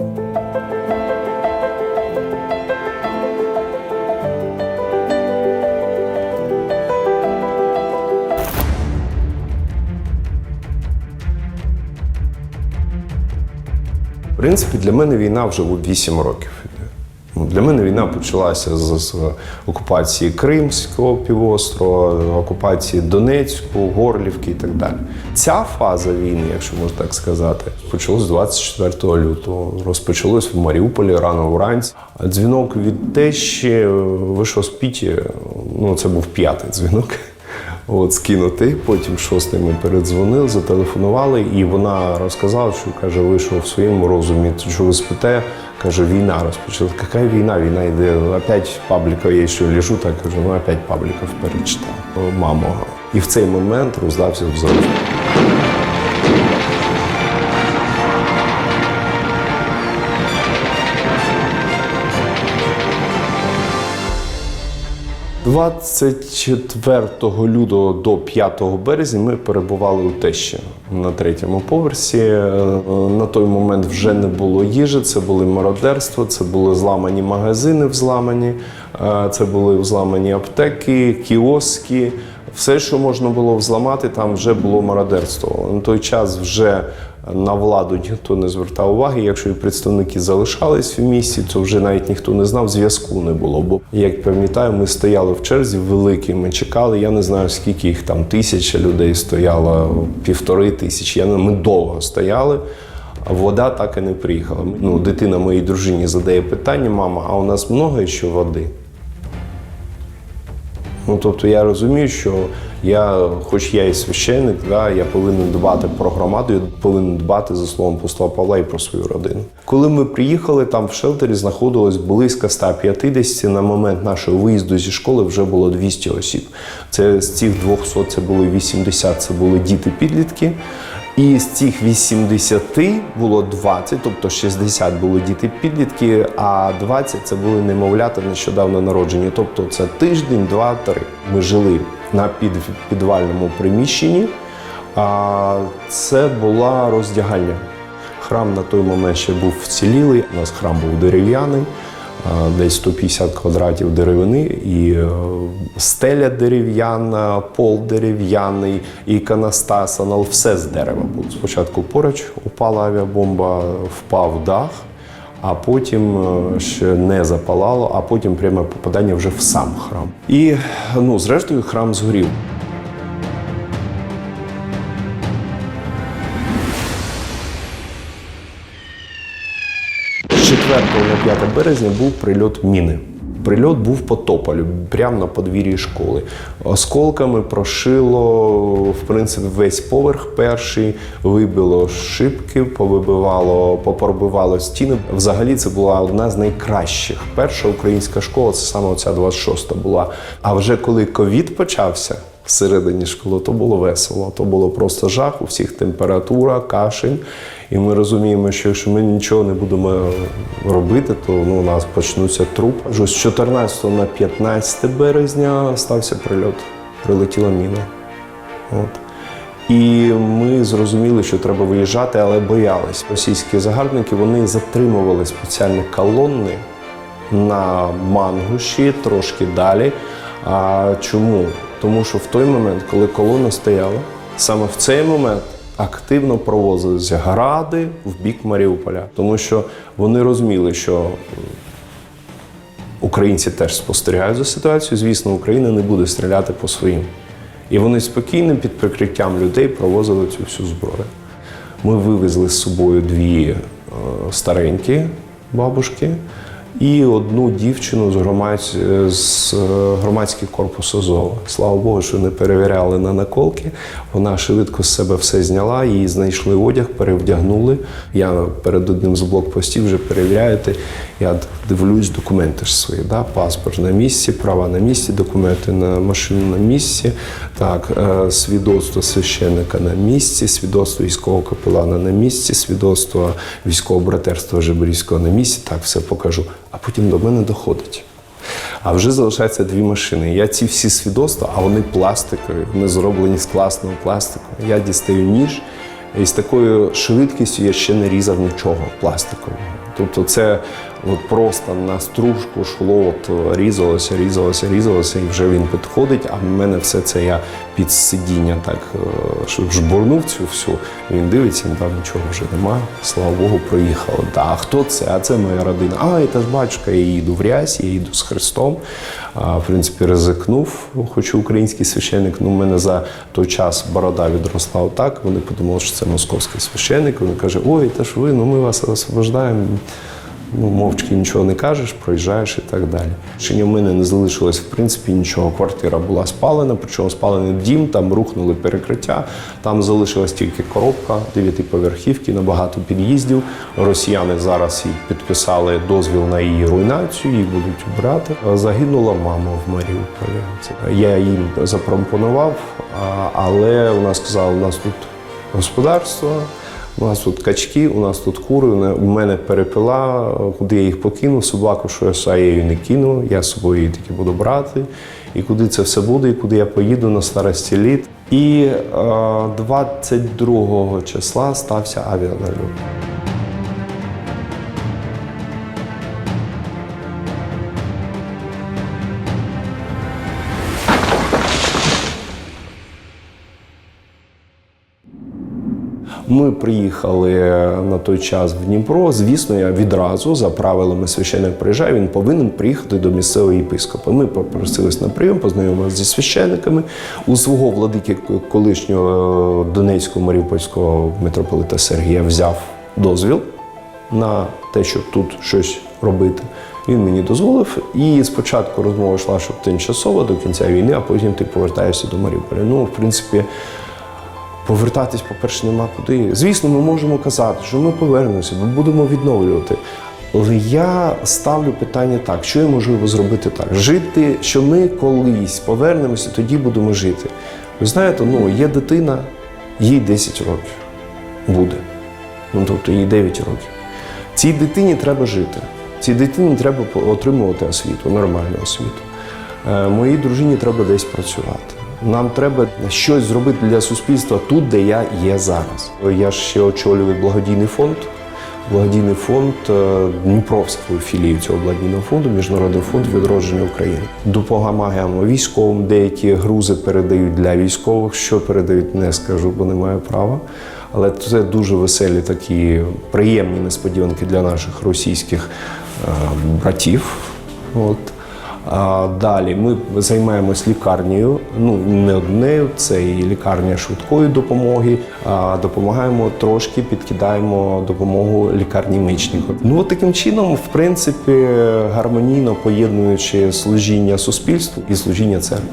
В принципі, для мене війна вже 8 років. Ну, Для мене війна почалася з, окупації Кримського півострова, окупації Донецьку, Горлівки і так далі. Ця фаза війни, якщо можна так сказати, почалась 24 лютого. Розпочалось в Маріуполі рано вранці. Дзвінок від тещі вийшов з Піті. Ну, це був п'ятий дзвінок. От скинути. Потім шостий ми передзвонили, зателефонували, і вона розказала, що каже, вийшов в своєму розумі. Що ви спите? Каже, війна розпочала. Яка війна? Війна йде. Опять пабліка, я ще лежу, так кажу, ну опять пабліка перечитав. Мамо. І в цей момент роздався взрив. – 24 лютого до 5 березня ми перебували у тещі на третьому поверсі. Е, На той момент вже не було їжі, це були мародерства, це були зламані магазини, взламані, е, це були взламані аптеки, кіоски. Все, що можна було взламати, там вже було мародерство. На той час вже на владу ніхто не звертав уваги. Якщо і представники залишались в місті, то вже навіть ніхто не знав, зв'язку не було. Бо як пам'ятаю, ми стояли в черзі великій, ми чекали. Я не знаю, скільки їх там тисяча людей стояло, півтори тисячі. Я ми довго стояли. А вода так і не приїхала. Ну, дитина моїй дружині задає питання: мама, а у нас много ще води? Ну, тобто я розумію, що я, хоч я і священник, да, я повинен дбати про громаду, я повинен дбати за словом апостола Павла і про свою родину. Коли ми приїхали, там в шелтері знаходилось близько 150. На момент нашого виїзду зі школи вже було 200 осіб. Це з цих 200 це були 80, це були діти-підлітки. І з цих 80 було 20, тобто 60 були діти-підлітки, а 20 це були немовлята нещодавно народжені. Тобто це тиждень, два, три. Ми жили на під, підвальному приміщенні, а це була роздягальня. Храм на той момент ще був вцілілий. У нас храм був дерев'яний, десь 150 квадратів деревини, і е, стеля дерев'яна, пол дерев'яний, іконостас, анал, все з дерева було. Спочатку поруч упала авіабомба, впав дах, а потім е, ще не запалало, а потім пряме попадання вже в сам храм. І ну, зрештою храм згорів. 4 на 5 березня був прильот міни. Прильот був по тополю, прямо на подвір'ї школи. Осколками прошило в принципі весь поверх перший, вибило шибки, повибивало, попробивало стіни. Взагалі це була одна з найкращих. Перша українська школа це саме оця 26 була. А вже коли ковід почався, всередині школи, то було весело. То було просто жах, у всіх температура, кашель. І ми розуміємо, що якщо ми нічого не будемо робити, то ну, у нас почнуться трупи. З 14 на 15 березня стався прильот. Прилетіла міна. От. І ми зрозуміли, що треба виїжджати, але боялись. Російські загарбники вони затримували спеціальні колонни на Мангуші, трошки далі. А чому? Тому що в той момент, коли колона стояла, саме в цей момент активно провозилися гради в бік Маріуполя, тому що вони розуміли, що українці теж спостерігають за ситуацією. Звісно, Україна не буде стріляти по своїм. І вони спокійно під прикриттям людей провозили цю всю зброю. Ми вивезли з собою дві е, старенькі бабушки і одну дівчину з, громадсь... з е, громадського корпусу Азова. Слава Богу, що не перевіряли на наколки. Вона швидко з себе все зняла, її знайшли одяг, перевдягнули. Я перед одним з блокпостів вже перевіряєте. Я дивлюсь документи ж свої, да? паспорт на місці, права на місці, документи на машину на місці, так, е, свідоцтво священника на місці, свідоцтво військового капелана на місці, свідоцтво військового братерства Жебрівського на місці. Так, все покажу. А потім до мене доходить. А вже залишаються дві машини. Я ці всі свідоцтва, а вони пластикові, вони зроблені з класного пластику. Я дістаю ніж, і з такою швидкістю я ще не різав нічого пластикового. Тобто це от просто на стружку йшло, от різалося, різалося, різалося, і вже він підходить, а в мене все це я під сидіння так е, жбурнув цю всю. Він дивиться, і там нічого вже немає. Слава Богу, проїхали. Да, а хто це? А це моя родина. А, це ж батюшка, я їду в рясі, я їду з Христом. А, в принципі, ризикнув, хоч український священник. Ну, в мене за той час борода відросла отак. Вони подумали, що це московський священник. Вони кажуть, ой, та ж ви, ну ми вас освобождаємо. Ну, мовчки нічого не кажеш, проїжджаєш і так далі. Ще в мене не залишилось в принципі нічого. Квартира була спалена, причому спалений дім, там рухнули перекриття. Там залишилась тільки коробка дев'ятиповерхівки на багато під'їздів. Росіяни зараз їй підписали дозвіл на її руйнацію, їх будуть брати. Загинула мама в Маріуполі. Я їм запропонував, але вона сказала, у нас тут господарство. У нас тут качки, у нас тут кури, у мене перепила, куди я їх покину, собаку, що я саєю не кину, я з собою її таки буду брати. І куди це все буде, і куди я поїду на старості літ. І е, 22 числа стався авіанальот. Ми приїхали на той час в Дніпро. Звісно, я відразу за правилами священник приїжджає, він повинен приїхати до місцевого єпископа. Ми попросились на прийом, познайомилися зі священниками. У свого владики колишнього Донецького Маріупольського митрополита Сергія взяв дозвіл на те, щоб тут щось робити. Він мені дозволив, і спочатку розмова йшла, щоб тимчасово до кінця війни, а потім ти повертаєшся до Маріуполя. Ну, в принципі. Повертатись, по-перше, нема куди. Звісно, ми можемо казати, що ми повернемося, ми будемо відновлювати. Але я ставлю питання так: що є можливо зробити так? Жити, що ми колись повернемося, тоді будемо жити. Ви знаєте, ну є дитина, їй 10 років буде. Ну тобто їй 9 років. Цій дитині треба жити. Цій дитині треба отримувати освіту, нормальну освіту. Е, Моїй дружині треба десь працювати. Нам треба щось зробити для суспільства тут, де я є зараз. Я ж ще очолюю благодійний фонд. Благодійний фонд е, Дніпровської філії цього благодійного фонду, Міжнародний фонд відродження України. Допомагаємо військовим. Деякі грузи передають для військових. Що передають, не скажу, бо не маю права. Але це дуже веселі такі приємні несподіванки для наших російських е, братів. От. Далі ми займаємось лікарнею. Ну не однею, це і лікарня швидкої допомоги. Допомагаємо трошки, підкидаємо допомогу лікарні мичників. Ну от таким чином, в принципі, гармонійно поєднуючи служіння суспільству і служіння церкви.